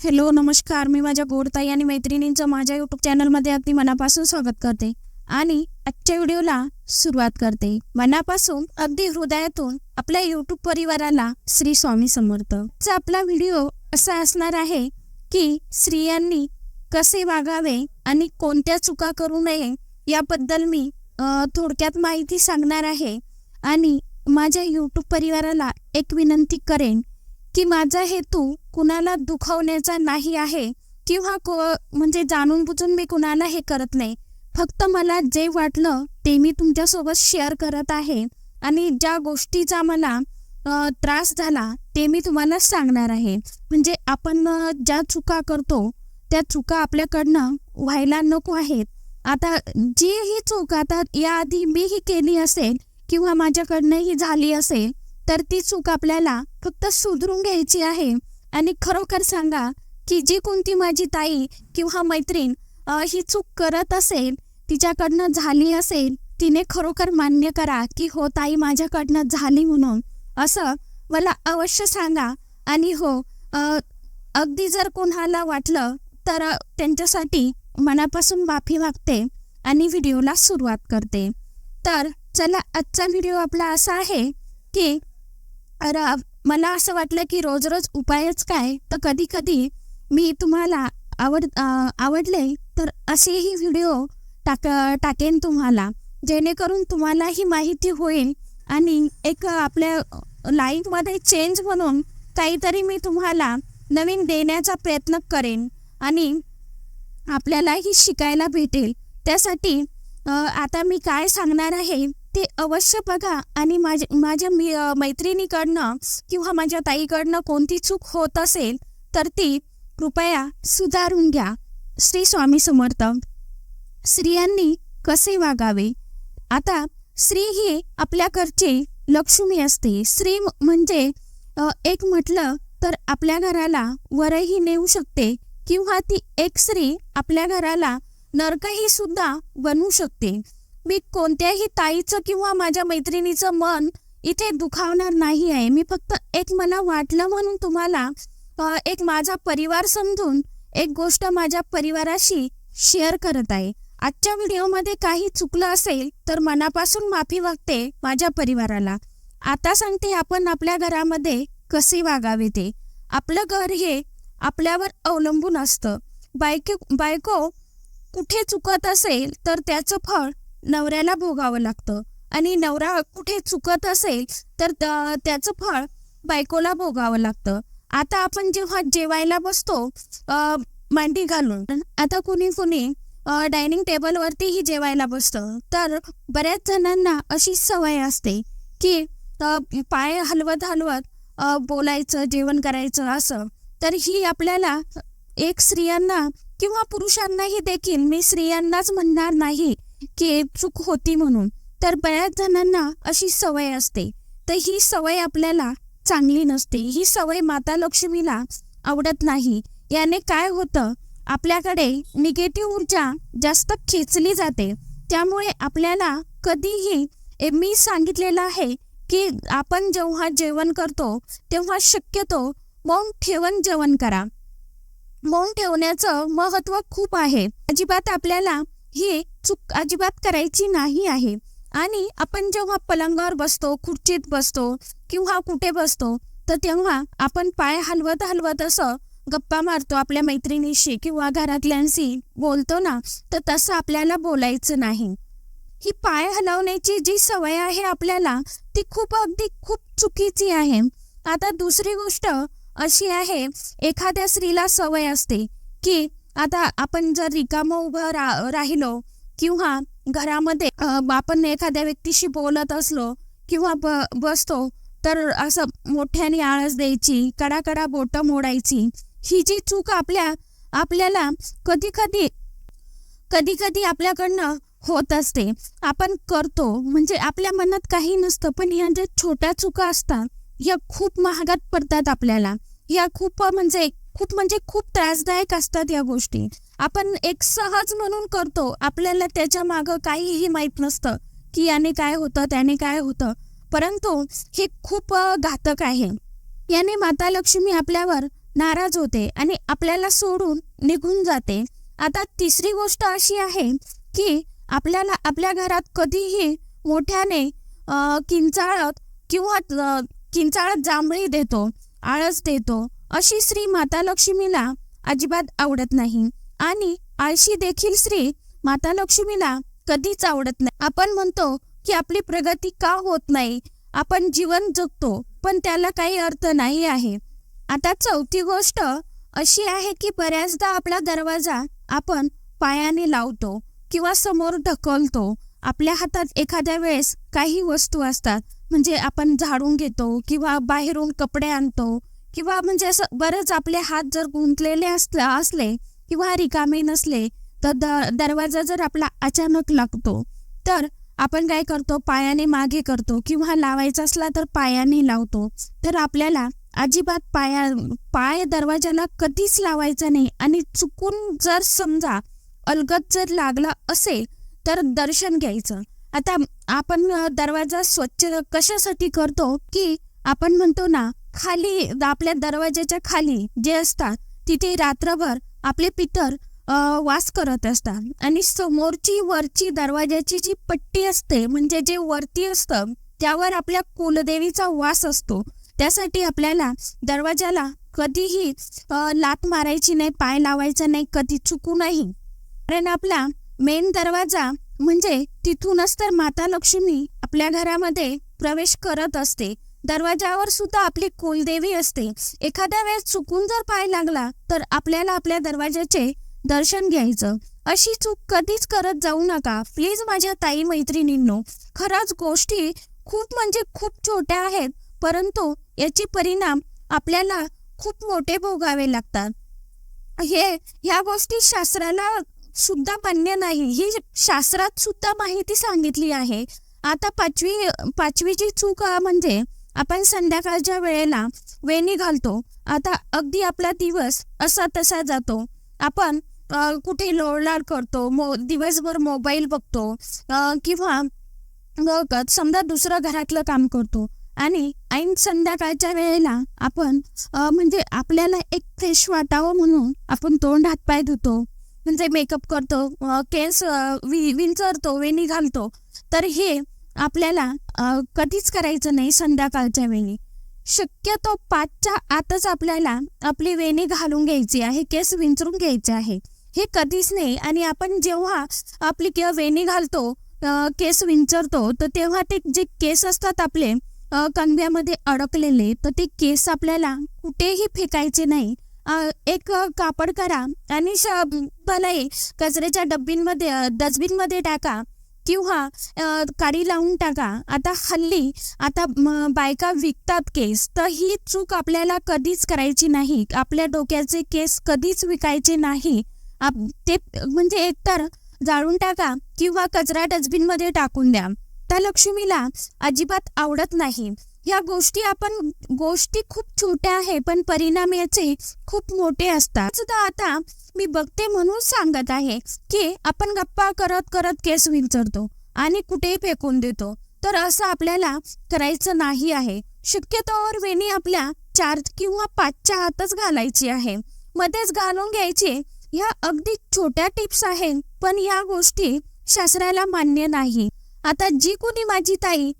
Hello नमस्कार. मी माझ्या गोडताई आणि मैत्रिणींचं माझ्या यूट्यूब चॅनलमध्ये अगदी मनापासून स्वागत करते आणि आजच्या व्हिडिओला सुरुवात करते. मनापासून अगदी हृदयातून आपल्या यूट्यूब परिवाराला श्री स्वामी समर्थ. चा आपला व्हिडिओ असा असणार आहे की स्त्रियांनी कसे वागावे आणि कोणत्या चुका करू नये याबद्दल मी थोडक्यात माहिती सांगणार आहे आणि माझ्या यूट्यूब परिवाराला एक विनंती करेन की माझा हेतू कुणाला दुखावण्याचा नाही आहे किंवा को म्हणजे जाणून बुजून मी कुणाला हे करत नाही. फक्त मला जे वाटलं ते मी तुमच्यासोबत शेअर करत आहे आणि ज्या गोष्टीचा मला त्रास झाला ते मी तुम्हाला सांगणार आहे. म्हणजे आपण ज्या चुका करतो त्या चुका आपल्याकडनं व्हायला नको आहेत. आता जी ही चूक आता याआधी मीही केली असेल किंवा माझ्याकडनं ही झाली असेल तर ती चूक आपल्याला फक्त सुधरून घ्यायची आहे. आणि खरोखर सांगा की जी कोणती माझी ताई किंवा मैत्रीण ही चूक करत असेल तिच्याकडनं झाली असेल तिने खरोखर मान्य करा की हो ताई माझ्याकडनं झाली म्हणून. असं मला अवश्य सांगा. आणि हो अगदी जर कोणाला वाटलं तर त्यांच्यासाठी मनापासून माफी मागते आणि व्हिडिओला सुरुवात करते. तर चला आजचा व्हिडिओ आपला असा आहे की अरे मला असं वाटलं की रोज रोज उपायच काय? तर कधी कधी मी तुम्हाला आवड आवडले तर असेही व्हिडिओ टाक टाकेन तुम्हाला. जेणेकरून तुम्हालाही माहिती होईल आणि एक आपल्या लाईफमध्ये चेंज म्हणून काहीतरी मी तुम्हाला नवीन देण्याचा प्रयत्न करेन आणि आपल्यालाही शिकायला भेटेल. त्यासाठी आता मी काय सांगणार आहे? ते अवश्य बघा. आणि माझ्या माझ्या मी मैत्रिणीकडनं किंवा माझ्या ताईकडनं कोणती चूक होत असेल तर ती कृपया सुधारून घ्या. श्री स्वामी समर्थ. स्त्रियांनी कसे वागावे? आता स्त्री ही आपल्या घरची लक्ष्मी असते. स्त्री म्हणजे एक म्हटलं तर आपल्या घराला वरही नेऊ शकते किंवा ती एक स्त्री आपल्या घराला नरकही सुद्धा बनवू शकते. मी कोणत्याही ताईचं किंवा माझ्या मैत्रिणीचं मन इथे दुखावणार नाही आहे. मी फक्त एक मला वाटलं म्हणून तुम्हाला एक माझा परिवार समजून एक गोष्ट माझ्या परिवाराशी शेअर करत आहे. आजच्या व्हिडिओमध्ये काही चुकलं असेल तर मनापासून माफी मागते माझ्या परिवाराला. आता सांगते आपण आपल्या घरामध्ये कसे वागावे ते. आपलं घर हे आपल्यावर अवलंबून असतं. बायको बायको कुठे चुकत असेल तर त्याचं फळ नवऱ्याला भोगावं लागतं. आणि नवरा कुठे चुकत असेल तर त्याचं फळ बायकोला भोगावं लागतं. आता आपण जेव्हा जेवायला बसतो मांडी घालून आता कुणी कुणी डायनिंग टेबलवरतीही जेवायला बसतं. तर बऱ्याच जणांना अशी सवय असते की पाय हलवत हलवत बोलायचं जेवण करायचं असं तर ही आपल्याला एक स्त्रियांना किंवा पुरुषांनाही देखील मी स्त्रियांनाच म्हणणार नाही. की चूक होती म्हणून. तर बऱ्याच जणांना अशी सवय असते. तर ही सवय आपल्याला चांगली नसते. ही सवय माता लक्ष्मीला आवडत नाही. याने काय होतं? आपल्याकडे निगेटिव्ह ऊर्जा जास्त खेचली जाते. त्यामुळे आपल्याला कधीही मी सांगितलेलं आहे की आपण जेव्हा जेवण करतो तेव्हा शक्यतो मौन ठेवून जेवण करा. मौन ठेवण्याचं महत्त्व खूप आहे. अजिबात आपल्याला ही चूक अजिबात करायची नाही आहे. आणि आपण जेव्हा पलंगावर बसतो खुर्चीत बसतो किंवा कुठे बसतो तर तेव्हा आपण पाय हलवत हलवत असं गप्पा मारतो आपल्या मैत्रिणीशी किंवा घरातल्यांशी बोलतो ना तर तसं आपल्याला बोलायचं नाही. ही पाय हलवण्याची जी सवय आहे आपल्याला ती खूप अगदी खूप चुकीची आहे. आता दुसरी गोष्ट अशी आहे एखाद्या स्त्रीला सवय असते की आता आपण जर रिकामं उभं रा राहिलो किंवा घरामध्ये आपण एखाद्या व्यक्तीशी बोलत असलो किंवा ब बसतो तर असं मोठ्याने आळस द्यायची कडाकडा बोटं मोडायची ही जी चूक आपल्या आपल्याला कधी कधी कधी कधी आपल्याकडनं होत असते. आपण करतो म्हणजे आपल्या मनात काही नसतं पण ह्या ज्या छोट्या चुका असतात ह्या खूप महागात पडतात आपल्याला. ह्या खूप म्हणजे खूप म्हणजे खूप त्रासदायक असतात या गोष्टी. आपण एक सहज म्हणून करतो. आपल्याला त्याच्या मागं काहीही माहीत नसतं की याने काय होतं त्याने काय होतं. परंतु हे खूप घातक आहे. याने माता लक्ष्मी आपल्यावर नाराज होते आणि आपल्याला सोडून निघून जाते. आता तिसरी गोष्ट अशी आहे की आपल्याला आपल्या घरात कधीही मोठ्याने किंचाळत किंवा किंचाळत जांभळी देतो आळस देतो अशी श्री माता लक्ष्मीला अजिबात आवडत नाही. आणि आळशी देखील श्री माता लक्ष्मीला कधीच आवडत नाही. आपण म्हणतो की आपली प्रगती का होत नाही? आपण जीवन जगतो पण त्याला काही अर्थ नाही आहे. आता चौथी गोष्ट अशी आहे की बऱ्याचदा आपला दरवाजा आपण पायाने लावतो किंवा समोर ढकलतो. आपल्या हातात एखाद्या वेळेस काही वस्तू असतात म्हणजे आपण झाडून घेतो किंवा बाहेरून कपडे आणतो किंवा म्हणजे असं बरंच आपले हात जर गुंतलेले असले किंवा रिकामे नसले तर द दरवाजा जर आपला अचानक लागतो तर आपण काय करतो? पायाने मागे करतो. किंवा लावायचा असला तर पायाने लावतो. तर आपल्याला अजिबात पाया पाय दरवाजाला कधीच लावायचा नाही. आणि चुकून जर समजा अलगत जर लागला असेल तर दर्शन घ्यायचं. आता आपण दरवाजा स्वच्छ कशासाठी करतो? की आपण म्हणतो ना खाली आपल्या दरवाजाच्या खाली जे असतात तिथे रात्रभर आपले पितर वास करत असतात. आणि समोरची वरची दरवाजाची जी पट्टी असते म्हणजे जे वरती असतं त्यावर आपल्या कुलदेवीचा वास असतो. त्यासाठी आपल्याला दरवाजाला कधीही लात मारायची नाही पाय लावायचा नाही कधी चुकू नाही. कारण आपला मेन दरवाजा म्हणजे तिथूनच तर माता लक्ष्मी आपल्या घरामध्ये प्रवेश करत असते. दरवाजावर सुद्धा आपली कुलदेवी असते. एखाद्या वेळेस चुकून जर पाय लागला तर आपल्याला आपल्या दरवाजाचे दर्शन घ्यायचं. अशी चूक कधीच करत जाऊ नका. प्लीज माझ्या ताई मैत्रिणींनो खरंच गोष्टी खूप म्हणजे खूप छोट्या आहेत परंतु याचे परिणाम आपल्याला खूप मोठे भोगावे लागतात. हे ह्या गोष्टी शास्त्राला सुद्धा मान्य नाही. ही शास्त्रात सुद्धा माहिती सांगितली आहे. आता पाचवी पाचवीची चूक म्हणजे आपण संध्याकाळच्या वेळेला वेणी घालतो. आता अगदी आपला दिवस असा तसा जातो. आपण कुठे लोळलाड करतो मो दिवसभर मोबाईल बघतो किंवा समजा दुसरं घरातलं काम करतो. आणि ऐन संध्याकाळच्या वेळेला आपण म्हणजे आपल्याला एक फ्रेश वाटावं म्हणून आपण तोंड हातपाय धुतो. म्हणजे मेकअप करतो केस वि विंचरतो वेणी घालतो. तर हे आपल्याला कधीच करायचं नाही संध्याकाळच्या वेळी. शक्यतो पाचच्या आतच आपल्याला आपली वेणी घालून घ्यायची आहे केस विंचरून घ्यायचे आहे. हे कधीच नाही आणि आपण जेव्हा आपली किंवा वेणी घालतो केस विंचरतो तर तेव्हा ते जे केस असतात आपले कंब्यामध्ये अडकलेले तर ते केस आपल्याला कुठेही फेकायचे नाही. एक कापड करा आणि श भलाई कचऱ्याच्या डब्बींमध्ये डस्टबिनमध्ये टाका किंवा अ, काडी लावून टाका. आता हल्ली आता बायका विकतात केस. तर ही चूक आपल्याला कधीच करायची नाही. आपल्या डोक्याचे केस कधीच विकायचे नाही. आप ते म्हणजे एकतर जाळून टाका किंवा कचरा डस्टबिनमध्ये टाकून द्या. त्या लक्ष्मीला अजिबात आवडत नाही. ह्या गोष्टी आपण गोष्टी खूप छोट्या आहे पण परिणाम याचे खूप मोठे असतात. सुद्धा आता मी बघते म्हणून सांगत आहे की आपण गप्पा करत करत केस विचारतो आणि कुठेही फेकून देतो. तर असं आपल्याला करायचं नाही आहे. शक्यतोवर वेणी आपल्या चार किंवा पाचच्या आतच घालायची आहे. मध्येच घालून घ्यायची. ह्या अगदी छोट्या टिप्स आहेत पण या गोष्टी शास्त्राला मान्य नाही. आता जी कोणी माझी ताई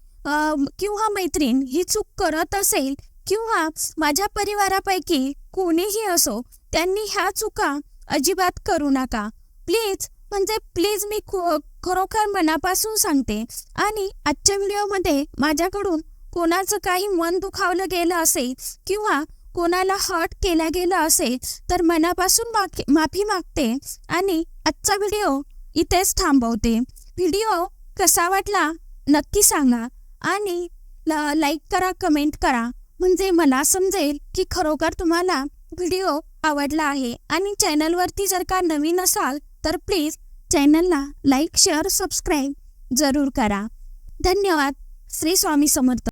किंवा मैत्रीण ही चूक करत असेल किंवा माझ्या परिवारापैकी कोणीही असो त्यांनी ह्या चुका अजिबात करू नका. प्लीज म्हणजे प्लीज मी खो- खरोखर मनापासून सांगते आणि आजच्या व्हिडिओमध्ये माझ्याकडून कोणाचं काही मन दुखावलं गेलं असेल किंवा कोणाला हर्ट केला गेला असेल तर मनापासून माफी मागते आणि आजचा व्हिडिओ इथेच थांबवते. व्हिडिओ कसा वाटला नक्की सांगा. आणि ल- लाईक करा कमेंट करा. म्हणजे मला समजेल की खरोखर तुम्हाला व्हिडिओ आवडला आहे. आणि चॅनलवरती जर का नवीन असाल तर प्लीज चॅनलला लाईक शेअर सबस्क्राईब जरूर करा. धन्यवाद. श्री स्वामी समर्थ.